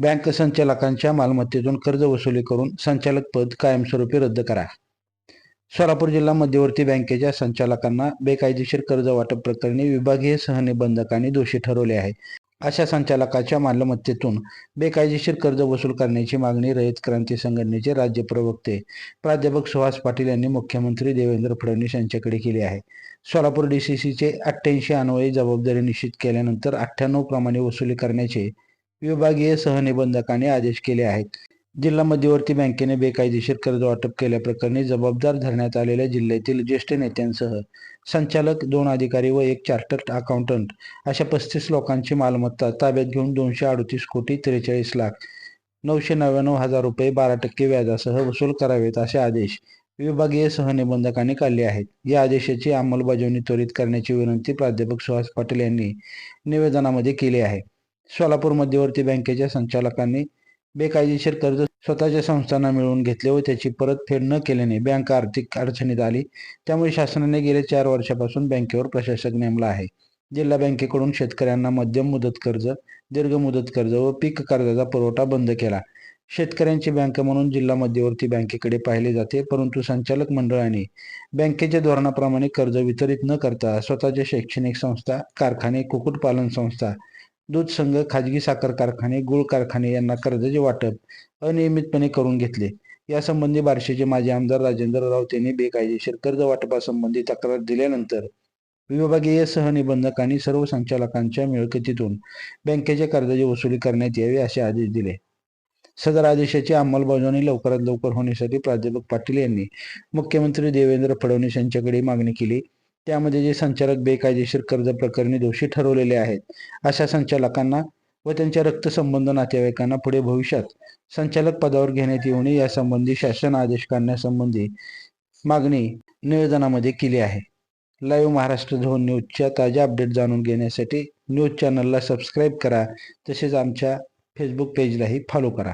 Bank संचालकांच्या मालमत्तेतून कर्ज वसुली करून संचालक पद कायमस्वरूपी रद्द करा. सोलापूर जिल्हा मध्यवर्ती बँकेच्या संचालकांना बेकायदेशीर कर्ज वाटप प्रकरणी विभागीय सहनिबंधकांनी दोषी ठरवले आहे. अशा संचालकाच्या मालमत्तेतून बेकायदेशीर कर्ज वसूल करण्याची मागणी रयत क्रांती संघटनेचे राज्य प्रवक्ते प्राध्यापक सुहास पाटील यांनी मुख्यमंत्री देवेंद्र फडणवीस यांच्याकडे केली आहे. सोलापूर डीसीसीचे अठ्ठ्याऐंशी अन्वयी जबाबदारी निश्चित केल्यानंतर अठ्ठ्याण्णव प्रमाणे वसुली करण्याचे विभागीय सहनिबंधकाने आदेश केले आहेत. जिल्हा मध्यवर्ती बँकेने बेकायदेशीर कर्ज वाटप केल्याप्रकरणी जबाबदार धरण्यात आलेल्या जिल्ह्यातील ज्येष्ठ नेत्यांसह संचालक दोन अधिकारी व एक चार्टर्ड अकाउंटंट अशा पस्तीस लोकांची मालमत्ता ताब्यात घेऊन दोनशे अडतीस कोटी त्रेचाळीस लाख नऊशे नव्याण्णव हजार रुपये बारा टक्के व्याजासह वसूल करावेत असे आदेश विभागीय सहनिबंधकांनी काढले आहेत. या आदेशाची अंमलबजावणी त्वरित करण्याची विनंती प्राध्यापक सुहास पाटील यांनी निवेदनामध्ये केली आहे. सोलापूर मध्यवर्ती बँकेच्या संचालकांनी बेकायदेशीर कर्ज स्वतःच्या संस्थांना मिळवून घेतले व त्याची परतफेड न केल्याने बँक आर्थिक अडचणीत आली. त्यामुळे शासनाने गेल्या चार वर्षापासून बँकेवर प्रशासक नेमला आहे. जिल्हा बँकेकडून शेतकऱ्यांना मध्यम मुदत कर्ज दीर्घ मुदत कर्ज व पीक कर्जाचा पुरवठा बंद केला. शेतकऱ्यांची बँक म्हणून जिल्हा मध्यवर्ती बँकेकडे पाहिले जाते परंतु संचालक मंडळाने बँकेच्या धोरणाप्रमाणे कर्ज वितरित न करता स्वतःच्या शैक्षणिक संस्था कारखाने कुक्कुटपालन संस्था दूध संघ खाजगी साखर कारखाने गुळ कारखाने यांना कर्जाचे वाटप अनियमितपणे करून घेतले. यासंबंधी बार्शीचे माजी आमदार राजेंद्र राऊत यांनी बेकायदेशीर कर्ज वाटपासंबंधी तक्रार दिल्यानंतर विभागीय सहनिबंधकांनी सर्व संचालकांच्या मिळकतीतून बँकेच्या कर्जाची वसुली करण्यात यावी असे आदेश दिले. सदर आदेशाची अंमलबजावणी लवकरात लवकर होण्यासाठी प्राध्यापक पाटील यांनी मुख्यमंत्री देवेंद्र फडणवीस यांच्याकडे मागणी केली. त्यामध्ये जे संचालक बेकायदेशीर कर्ज प्रकरणी दोषी ठरवलेले आहेत अशा संचालकांना व त्यांच्या रक्तसंबंध नातेवाईकांना पुढे भविष्यात संचालक पदावर घेण्यात येऊ नये यासंबंधी शासन आदेश काढण्यासंबंधी मागणी निवेदनामध्ये केली आहे. लाईव्ह महाराष्ट्र झोन न्यूजच्या ताज्या अपडेट जाणून घेण्यासाठी न्यूज चॅनलला सबस्क्राईब करा तसेच आमच्या फेसबुक पेजलाही फॉलो करा.